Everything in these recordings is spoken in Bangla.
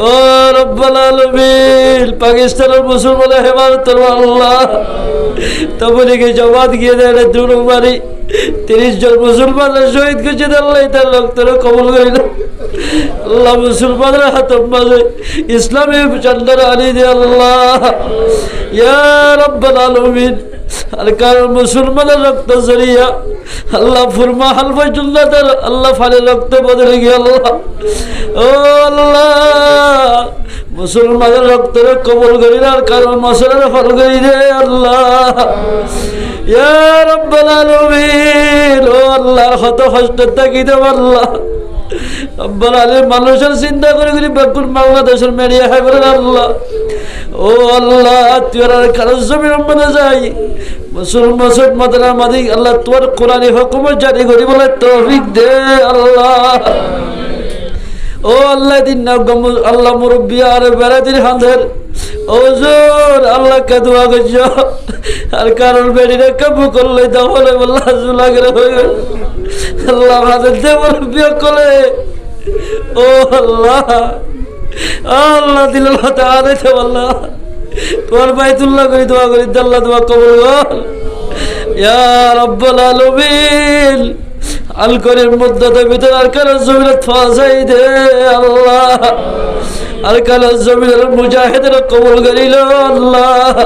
ও রব্বাল আলমিন, পাকিস্তানের মুসলমান হেমার তোমার আল্লাহ। কি জবাদ গিয়ে দেয় দু নম্বরই তিরিশ জন মুসলমানের শহীদ খুঁজে আল্লাহ তার রক্তের কবল করিল আল্লাহ মুসলমানের হাত মাঝে ইসলামী চন্দ্র আনি দে আল্লাহ। ইয়া রব্বাল আলমিন, আর কারণ মুসলমানের রক্ত জড়িয়া আল্লাহ ফুরমা হালফা জুল্লাদের আল্লাহ ফালে রক্ত বদলে গিয়ে আল্লাহ। ও আল্লাহ, মুসলমানের রক্তের কবল করি না, আর কারণ মশলার ফল করি দে আল্লাহ। ইয়া রব্বাল আলামিন, ও আল্লাহর কত কষ্ট থাকি দেব আল্লাহ। মানুষের চিন্তা করে করি বেকুল বাংলাদেশের মেরিয়া হয় আল্লাহ। ও আল্লাহ তুই আর কারও জমির মনে যাই মুসলমান মাদিক আল্লাহ তোর কোরআনী হুকুম জারি করি বলে দে আল্লাহ। ও আল্লাহ দিন আল্লাহ মুরব্বী, আর বেড়াদিন হাঁধের ওজোর আল্লাহ কে দোয়া করছ। আর কারণ বেড়িরে কাবু করলে তাহলে বললা জুলাগের হয়ে গেল। আল্লাহ হাজার দে মুরব্বী কলে ও আল্লাহ আল্লাহ দিল তাহলে আল্লাহ। তোমার বাইতুল্লাহ করি দোয়া করি আল্লাহ দোয়া কবুল ইয়া রব্বুল আলামিন। আল করির মধ্যে ভিতরে আর কারও জমিনত ফাসাই দে আল্লাহ। আর কারও জমিনের মুজাহিদের কবুল করিল আল্লাহ।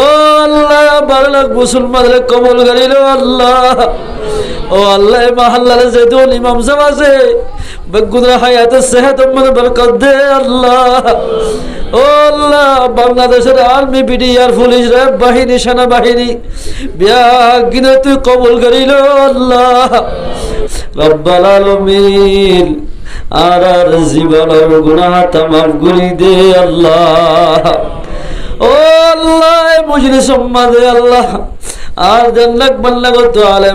ও আল্লাহ, বারো লাখ মুসলমানের কবুল করিল আল্লাহ। ও আল্লাহ মাহাল্লার যেদুল ইমাম সাহেব আছে, বেগুদরা হায়াতের সেহাত বরকত দে আল্লাহ। বাংলাদেশের আর্মি বিডিআর পুলিশ, র্যাব বাহিনী, সেনাবাহিনী, বিয়াগিনে তুই কবুল করিল, আল্লাহ। রব্বাল আলমিন, আর আর জীবনের গুনাহ তামাম গুলি দে, আল্লাহ। ও আল্লাহ মুজরি সম্মাদে আল্লাহ। আর জান্নাক বান্না করতে আলে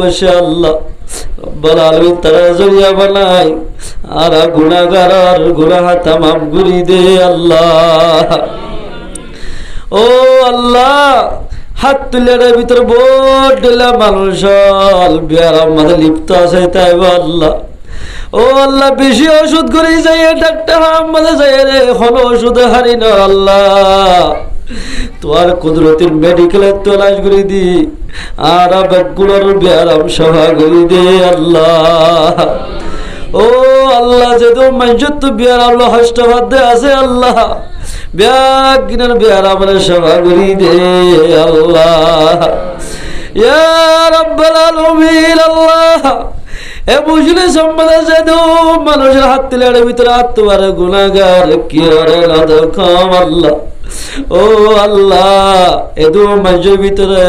বসে, আল্লাহ। রব্বাল আলমিন তারা জড়িয়া বানাই আর গুণাগার আর গুনাহ তামাম গুলি দে আল্লাহ। ও আল্লাহ, হাত তুলে ভিতর বোট দিলা মানুষ বিয়ার আমাদের লিপ্ত আছে তাই আল্লাহ। ও আল্লাহ, বেশি ওষুধ করে যাই ডাক্তার আমাদের যাই রে হলো ওষুধে হারি না আল্লাহ। তোমার কুদরতির মেডিকেলে তলাশ করে দি। আর ব্যাগগুলোর ব্যায়াম সভা করে দে আল্লাহ। ও আল্লাহ তো বিয়ার আছে আল্লাহ। ব্যাগ বিয়ার আমার সভা দে আল্লাহ। ইয়া রাব্বাল আল্লাহ। এ বুঝলে সম্বন্ধে যেহেতু মানুষের হাত তুলে ভিতরে হাত তোমার গুণাগার কি রে কম আল্লাহ। ও আল্লাহ এদু মঞ্জুর ভিতরে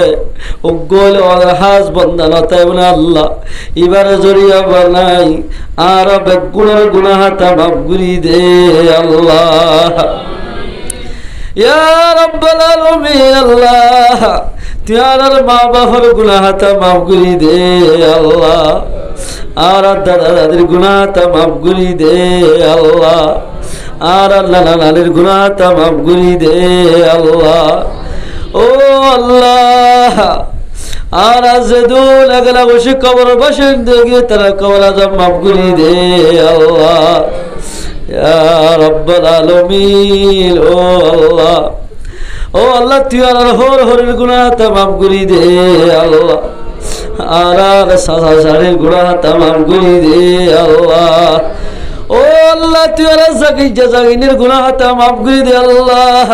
উগ্গল হাজ বন্দান তাই বলে আল্লাহ, এবারে জড়িয়া বানাই আর বেগুণের গুণাহাতা গুরি দে আল্লাহ। দে আল্লাহ। আর দাদা দাদির গুনাহাতা মাফ গুরি দে আল্লাহ। আর আল্লাহ নানাদের গুনাহাতা মাফ গুরি দে আল্লাহ। ও আল্লাহ, আর আজ দু লাগলা বসে কবর বসে দেখে তারা কবর আজম মাফ গুরি দে আল্লাহ। রব্বাল আলামিন, ও আল্লাহ। ও আল্লাহ, তুই আর হর হরের গুণা তামাম গুলি দে আল্লাহ। আর আর সাসা সারের গুণা তামাম গুলি দে আল্লাহ। ও আল্লাহ, তুই আর জাগি জাগিনের গুণা তামাম গুলি দে আল্লাহ।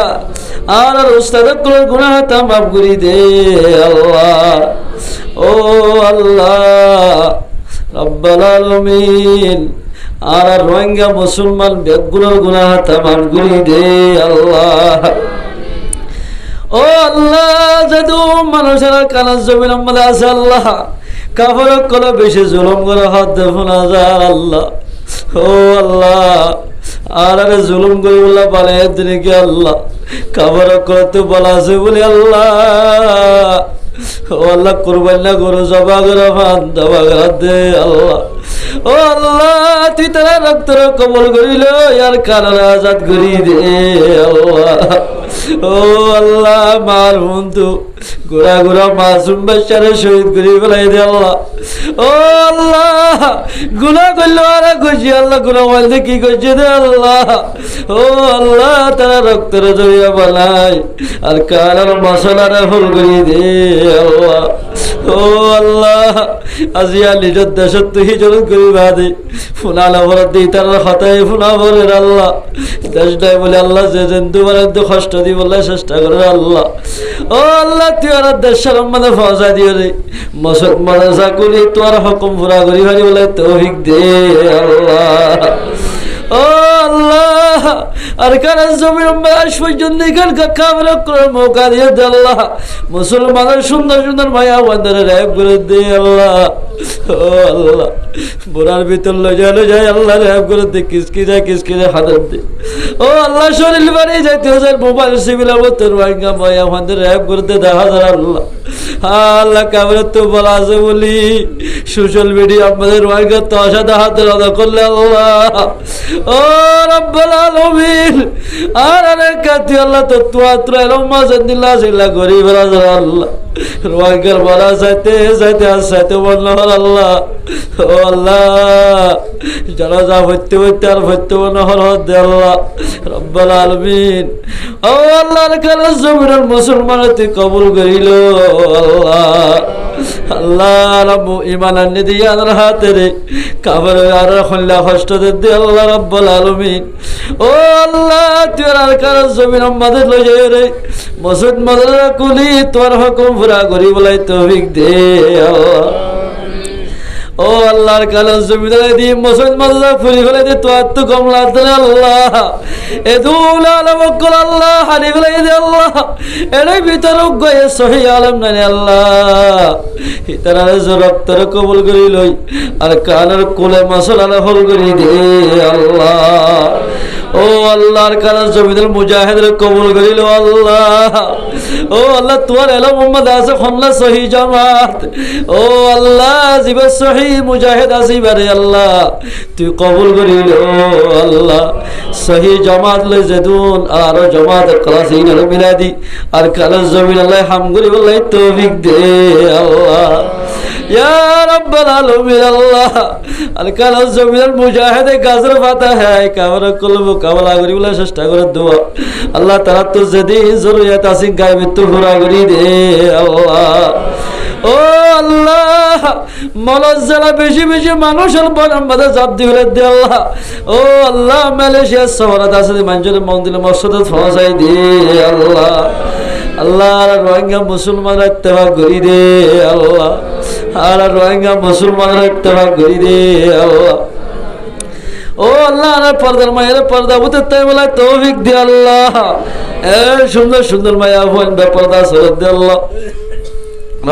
আর আর উস্তাদকুলের গুণা তামাম গুলি দে আল্লাহ। ও আল্লাহ, রব্বাল আলামিন, আর আর রোহিঙ্গা মুসলমান বেগুলোর গুনাহ তামাম গুলি দে আল্লাহ। ও আল্লাহ যেহেতু মানুষের কানার জমিন আমাদের আছে আল্লাহ কাপড় কলে বেশি জুলুম করে হাত দেখুন আল্লাহ। ও আল্লাহ, আর আরে জুলুম করে বললা বলে তিনি কি আল্লাহ? কাপড় করতে বলা আছে বলে আল্লাহ। ও আল্লাহ, কুরবান না করো, জবা করে মান দবা দে আল্লাহ। ও আল্লাহ, তুই তারা রক্ত কবল করিল ইয়ার কারণ আজাদ করি দে আল্লাহ। ও আল্লাহ, মার বন্ধু। গোড়া গোড়া মাসুম বাচ্চারে শহীদ করে ফেলাই দে আল্লাহ। ও আল্লাহ গুণা করল আর খুশি, আল্লাহ গুণা বলতে কি করছে দে আল্লাহ? ও আল্লাহ, তারা রক্তের জড়িয়া বানাই আর কারার মশলারে ফুল করি দে আল্লাহ। ও আল্লাহ আজিয়া নিজের দেশত তুই জরুর করিবা দে ফুনালা ভরত দি তার হতাই ফুনা বলের আল্লাহ। দেশটাই বলে আল্লাহ যে জন্তু বারাদ্দ কষ্ট দি বলে চেষ্টা করে আল্লাহ। ও আল্লাহ, তুই আর দেশের মানে ফসা দিও রে। মুসলমান চাকুরি তোর হকম পুরা করি ভারি বলে তৌফিক দে আল্লাহ। আর কারণ জমি আজ পর্যন্ত এখানকার খাবার করার মৌকা দিয়ে আল্লাহ। মুসলমানের সুন্দর সুন্দর মায়া বন্ধরে র্যাব করে দে আল্লাহ। আল্লাহ। ভিতর যায় আল্লাহ র্যাব করে কিসকি যায় কিসকি যায় হাতের ও আল্লাহ, শরীর হাজার, মোবাইল, সিভিল তোর ভাঙ্গা মায়া বন্ধরে র্যাব করে দেখা হাজার আল্লাহ। আল্লাহ তো বলা আছে বলি। সোশ্যাল মিডিয়া আমাদের ওয়াইকে তো হাতে আদা করলে আল্লাহ। ও রব্বাল আর আরে কাতি আল্লাহ তো তুয়া তুয়া এলো মাঝে দিল্লা সেলা গরিব রাজা আল্লাহ। রোয়াইকের বলা যাইতে যাইতে আর যাইতে বলল আল্লাহ। ও আল্লাহ যারা যা ভর্তি ভর্তি আর ভর্তি মনে হল দে আল্লাহ। রব্বাল আলামিন। ও আল্লাহর কাছে জমিনের তুই কবুল করিল আল্লাহ। আল্লাহ, রব্বু ইমান আনি দিয়ে আনার হাতে রে কাবার আর খল্লা কষ্ট দে আল্লাহ রব্বুল আলামিন। ও আল্লাহ, তুই আর কারও জমিন আমাদের লই রে। মসজিদ মাদ্রাসা কুলি তোর পুরা বলাই তৌফিক দে ও আল্লাহর কালো জমিদারে দি মুসলমান মাদ্রাসা ফুরি ফেলে দি তো আত্ম কমলা দিলে আল্লাহ। এ দুল আলম কল আল্লাহ, হানি ফেলে দি আল্লাহ। এর ভিতর গয়ে সহি আলম নানি আল্লাহ। ইতারারে রক্তরে কবুল করি লই, আর কানের কোলে মশলারে হল করি দে আল্লাহ। ও আল্লাহর কারণ জমিদার মুজাহিদের কবুল করিল আল্লাহ। ও আল্লাহ, তোমার এলো মোহাম্মদ আছে খন্না সহি জামাত। ও আল্লাহ জীবে সহি মুজাহিদ আসিবারে আল্লাহ। তুই কবুল করিল আল্লাহ। সহি জামাত লই যেদুন আর জামাত ক্লাস ইনার মিলাদি। আর কালাস জমিন আল্লাহ হামগুলি বললাই তৌফিক দে আল্লাহ। বলে চেষ্টা আল্লাহ আল্লাহ। মানুষের জাপ দিলে দে, আল্লাহ। ও আল্লাহ আছে, মানুষের ফসাই দে, আল্লাহ। আল্লাহ রোহিঙ্গা মুসলমান করি দে, আল্লাহ। আর রোহিঙ্গা মুসলমান ইত্তেফা করি দে, আল্লাহ। ও আল্লাহ, আর পর্দার মায়ের পর্দা বুতে তাই বলে তৌফিক দে আল্লাহ। সুন্দর সুন্দর মায়া বে পর্দা, সরদ দে আল্লাহ।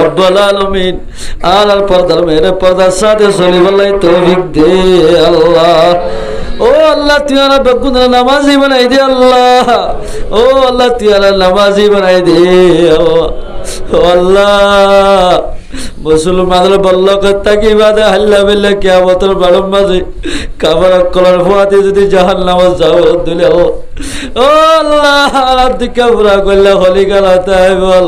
রব্বুল আলামিন, আর আর পর্দার মেরে পর্দার সাথে চলি বলাই তৌফিক দে আল্লাহ। ও আল্লাহ, তুই আর বেগুন নামাজি বানাই দে আল্লাহ। ও আল্লাহ, তুই আর নামাজি বানাই দে ও আল্লাহ। মুসলমানের বলল কথা কি বাদে হাল্লা বেল্লা কেয়ামতের বারম বাজে কাবার কলার ফোয়াতে যদি জাহান নামাজ যাও দিলে ও আল্লাহ দিকে পুরা করলে হলি গেল তাই বল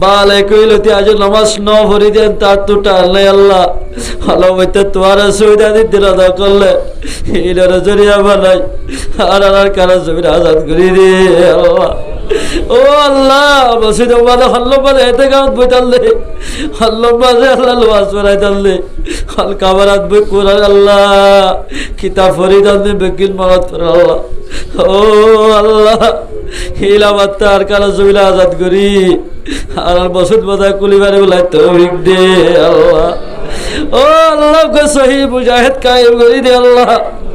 বালে কইল তি আজ নামাজ ন ভরি দেন তার তো টাল নাই আল্লাহ। ভালো বইতে তোমার সুবিধা দিতে রাজা করলে। এইটার জরিয়া বানাই। আর আর কারও জমির আজাদ করি রে আল্লাহ। ও আল্লাহ, মসজিদ মানে হল্লো মানে এতে গাঁত বইতাল দে হল্লো মাঝে আল্লাহ লোয়াজ বানাই তাল দে হল কাবারাত বই কোরআন আল্লাহ, কিতাব ফরিদান দে বেকিন মারাত করে আল্লাহ। ও আল্লাহ হিলামাত তার কারও জমিলা আজাদ করি। আর বসত বাদা কুলিবারে বলাই তৌফিক দে আল্লাহ। ও আল্লাহ সহি মুজাহিদ কায়েম করি দে আল্লাহ।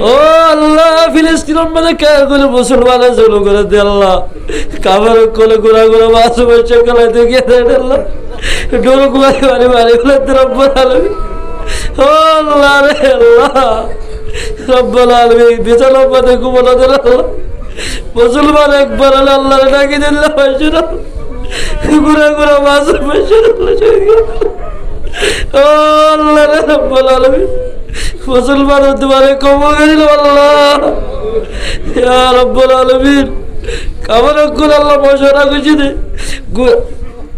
ও আল্লাহ, ফিলিস্তিনের মানে কে করে মুসলমানের জন্য করে দে আল্লাহ। কাবার ঘোরা ঘোরা মাছ বসে কলাইতে গিয়ে দেয় আল্লাহ। ডোর কুমারি মারি মারি বলে রব্বর আলমী ও আল্লাহ রে আল্লাহ। রব্বুল আলামিন বিছানা পথে ঘুমানো দিল মুসলমান একবার হলে আল্লাহর ডাকি দিল পাইছিল ঘুরে ঘুরে মাসের পাইছিল ও আল্লাহ রে রব্বুল আলামিন। মুসলমান তোমারে কবর করিল আল্লাহ। আলামিন কাবার কোন আল্লাহ মশলা খুঁজি দে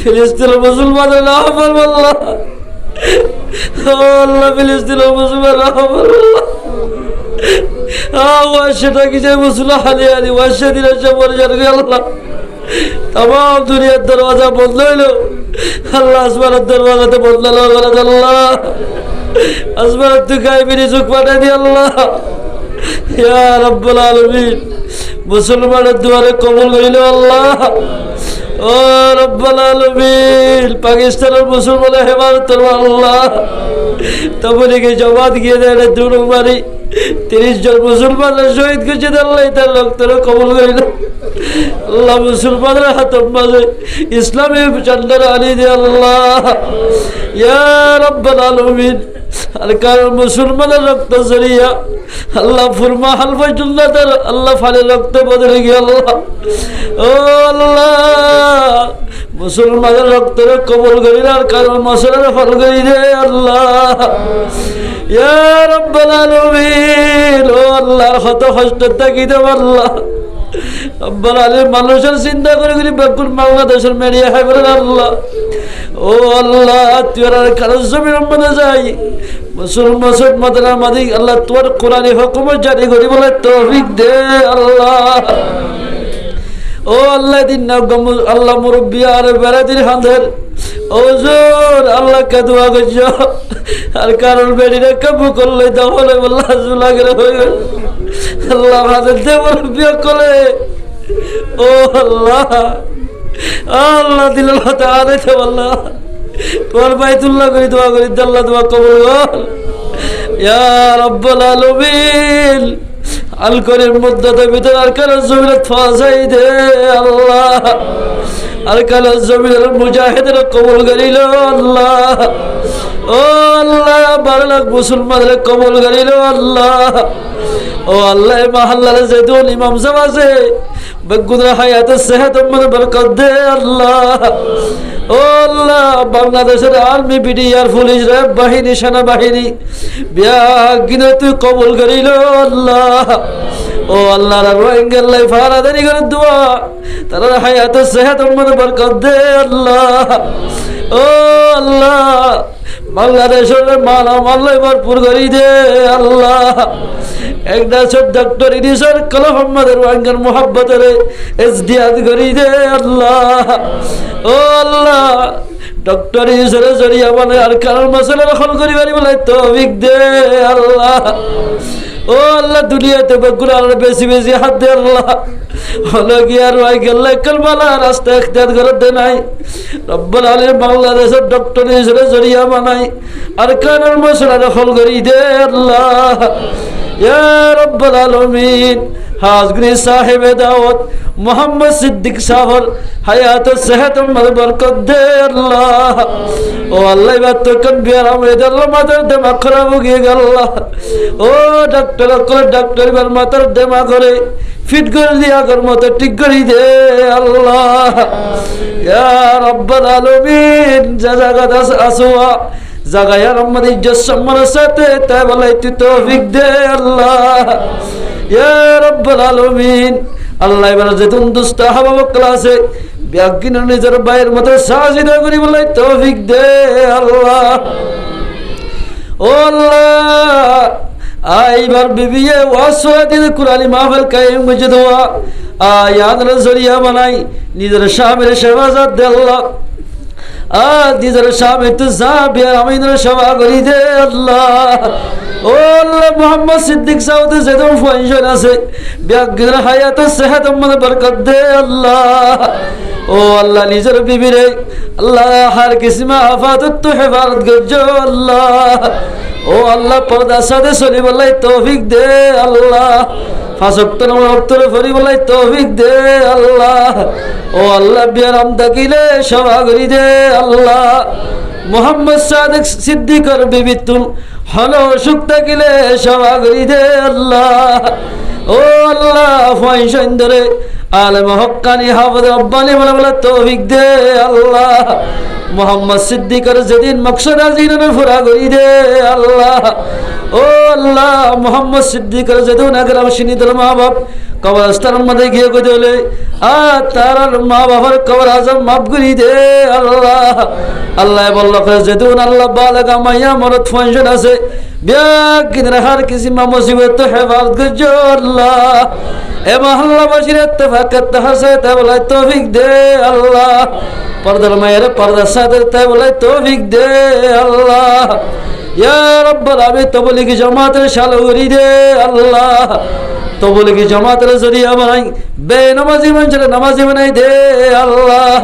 ফিলিস্তিনের মুসলমানের না আমার আল্লাহ। আল্লাহ ফিলিস্তিনের মুসলমান আমার সেটা কি যে মুসলমান হালি হালি ওয়াশে দিলে সে আল্লাহ। তাম দুনিয়ার দরওয়াজা বন্ধ হইল। আল্লাহ আসমানের দরওয়াজাতে হলো আল্লাহ। আসমানের তুই গায়ে চোখ পাঠাই দি আল্লাহ। ইয়া রব্বুল আলমিন, মুসলমানের দুয়ারে কবল করিল আল্লাহ। ও রব্বাল আলমিন, পাকিস্তানের মুসলমানের হেমায়ত আল্লাহ তবলিকে জমাত গিয়ে দেয় দুরু মারি। তিরিশ জন মুসলমানের শহীদ করছে আল্লাহ তার রক্তর কবল করিল আল্লাহ মুসলমানের হাত মাঝে ইসলামী চন্দ্র আলী দে আল্লাহ, ইয়া রব্বাল আলমিন, আর কারণ মুসলমানের রক্ত জড়িয়া আল্লাহ ফুরমা হাল পর্যন্ত তার, আল্লাহ ফালে রক্ত বদলে গিয়ে আল্লাহ, ও আল্লাহ। মুসলমানের রক্তের কবল করিল আর কারণ মশলার ফল করি দে আল্লাহ। ইয়া রব্বাল আলামিন। ও আল্লাহর কত কষ্ট থাকি আল্লাহ। মানুষের চিন্তা করে করি বেকুল বাংলাদেশের মেরিয়া বলেন আল্লাহ। ও আল্লাহ, তুই আর কারও জমির মধ্যে যাই। মুসলমান মাদিক আল্লাহ তোর কোরআনে হুকুম জারি করি বলে তৌফিক দে আল্লাহ। ও আল্লাহ দিন আল্লাহ মুরব্বী আর বেড়াদির হাঁধের ওজোর আল্লাহকে দোয়া করছ। আর কারণ বেড়িরে কাবু করলে তাহলে বললাহ জুলাগের হয়ে আল্লাহ হাতের দে মুরব্বী কলে ও আল্লাহ আল্লাহ দিল আদেছে আল্লাহ তোমার বাইতুল্লাহ করি দোয়া করি, আল্লাহ দোয়া কবুল কর। ইয়া রব্বুল আলামিন। আল করির মধ্যে ভিতর আর কাল জমিনে ফাঁসাই দে আল্লাহ। আর কাল জমিনের মুজাহিদের কবল করিল আল্লাহ। ও আল্লাহ, বারো লাখ মুসলমানের কবল করিল আল্লাহ। ও আল্লাহ মাহাল্লার যেতুন ইমাম সাহেব আছে বেগুনের হায়াতে সেহাত বরকত দে আল্লাহ। ও আল্লাহ, বাংলাদেশের আর্মি বিডিআর পুলিশ, র্যাব বাহিনী, সেনাবাহিনী বিয়া তুই কবল করিল আল্লাহ। ও আল্লাহ রোহিঙ্গাল্লাই ফারাদারি করে দোয়া। তারা হায়াতে সেহাত মানে বরকত দে আল্লাহ। ও আল্লাহ, বাংলাদেশের মালা মাল্লাই ভরপুর করি দে আল্লাহ। একটা সব ডক্টর ইনিসর কলম আমাদের ওয়াঙ্গার মোহাব্বতের এসডিয়াত করি দে আল্লাহ। ও আল্লাহ ডক্টর ইনিসরে জড়িয়া মানে আর কারণ মশলা রখন করি পারি বলে তৌফিক দে আল্লাহ। ও আল্লাহ, দুনিয়াতে আর বেশি বেশি হাত দে আল্লাহ। হলো ভাই গেল কলমালা রাস্তা এখতিয়ার করে দে নাই। রব্বুল আলীর বাংলাদেশের ডক্টর হিসেবে জড়িয়া বানাই আর কানের মশলা দখল করি দে আল্লাহ। রব্বাল আলামিন, হাজগরি সাহেবে দাওয়াত, মোহাম্মদ সিদ্দিক সাহর হায়াত সেহত মদ বরকত দে আল্লাহ। ও আল্লাহ, এবার তো কোন বিয়ার আমি আল্লাহ মাথার দেমা খারাপ হয়ে গেল ও ডাক্তার করে ডাক্তার, এবার মাথার দেমা করে ফিট করে দিয়া আগের মতো ঠিক করে দে আল্লাহ। ইয়া রব্বাল আলামিন, যা জাগায় আমার ইজ্জত সম্মানের সাথে তাই বলে তুই তৌফিক দে আল্লাহ। রব্বাল আলামিন। আল্লাহ এবার যেতুন দুষ্ট হাবা বকলা আছে ব্যাগিন নিজের বাইয়ের মতো সাজিদা করি বলে তৌফিক দে আল্লাহ। ও আল্লাহ আইবার বিবিয়ে ওয়াসওয়া দিন কুরআনি মাহফিল কায়েম মসজিদ হওয়া আয়াত জরিয়া বানাই, নিজের জাত দে আল্লাহ। নিজের স্বামী তো যাবে আমি নিজের সেবা করি দে আল্লাহ। ও আল্লাহ, মোহাম্মদ সিদ্দিক সাউদ যেদম ফাইশন আছে ব্যাগিন হায়াত সেহাত মানে বরকত দে আল্লাহ। ও আল্লাহ, নিজের বিবিরে আল্লাহ, হার কিসিমা আফাতত তো হেফাজত গজ্জো আল্লাহ। ও আল্লাহ, পর্দার সাথে চলি তৌফিক দে আল্লাহ। ফাঁসক্ত নামার অক্তরে ফরি বলাই তৌফিক দে আল্লাহ। ও আল্লাহ বিয়ারাম থাকিলে সভা করি দে আল্লাহ। মোহাম্মদ সাদেক সিদ্দিকর বিবিতুল হলো সুখ থাকিলে সভা করি দে আল্লাহ। ও আল্লাহ ধরে। আলম হক্কানি হাফদ রব্বানি বলে বলে তৌফিক দে আল্লাহ। মোহাম্মদ সিদ্দিকর যেদিন মকসদ আজিনে ফুরা করি দে আল্লাহ। ও আল্লাহ, মোহাম্মদ সিদ্দিকর যেদিন আগরাম সিনিদর মা বাপ কবরস্থানের মধ্যে গিয়ে আ, তার মা বাবার কবর আজম মাফ করি দে আল্লাহ। আল্লাহ বলল যেদিন আল্লাহ বালকা মাইয়া মরত ফাংশন আছে ব্যাগ রাখার কিসি মা মুসিবত হেফাজত করছ আল্লাহ। এ মহল্লাবাসীর ইত্তেফাক হাসে তাই বলে তৌফিক দে আল্লাহ। পর্দার মায়ের পর্দার সাথে তাই বলে তৌফিক দে আল্লাহ। আমি তবলিগি জামাতের শালুরি দে আল্লাহ। তবলিগি জামাতের জরিয়া বানাই বে নামাজি মানুষের নামাজি বানাই দে আল্লাহ।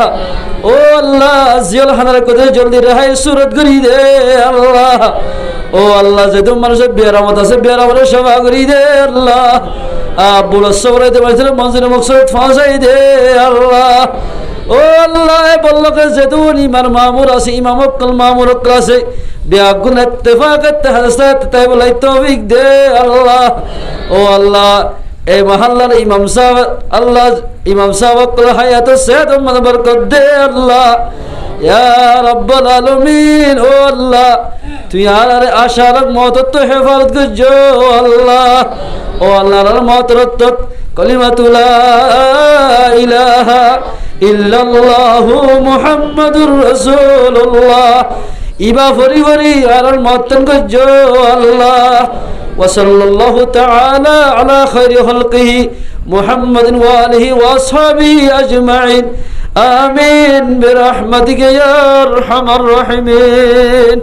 ও আল্লাহ জিয়াল হানার জলদি রেহাই সুরত করি দে আল্লাহ। ও মানুষের বিয়ারামত আছে বিয়ারামতের সেবা করি দে আল্লাহ। আব্বুল সবরাইতে পারছিল মঞ্জির মকসদ দে আল্লাহ। ও আল্লাহ বললকে যেতুন ইমার মামুর আছে, ইমাম অক্কল মামুর অক্কল আছে। বিয়াগুন ইত্তেফাক ইত্তেহাসাত তাই বলাই তৌফিক দে আল্লাহ। ও আল্লাহ এই মহল্লার ইমাম সাহেব, আল্লাহ, ইমাম সাহেব অক্কল হায়াত সেহত মত বরকত দে আল্লাহ। ইয়া রব্বাল আলামিন, ও আল্লাহ, তুই আর আরে আশার মত তো হেফাজত করছ আল্লাহ। ও আল্লাহর মত রত্ত কলিমাতুলা ইলাহা ইল্লাল্লাহু মুহাম্মাদুর রাসূলুল্লাহ ইবা ফরি ফরি আর মতন করছো আল্লাহ وصلى الله تعالى على خير خلقه محمد وآله وأصحابه أجمعين آمين برحمتك يا أرحم الراحمين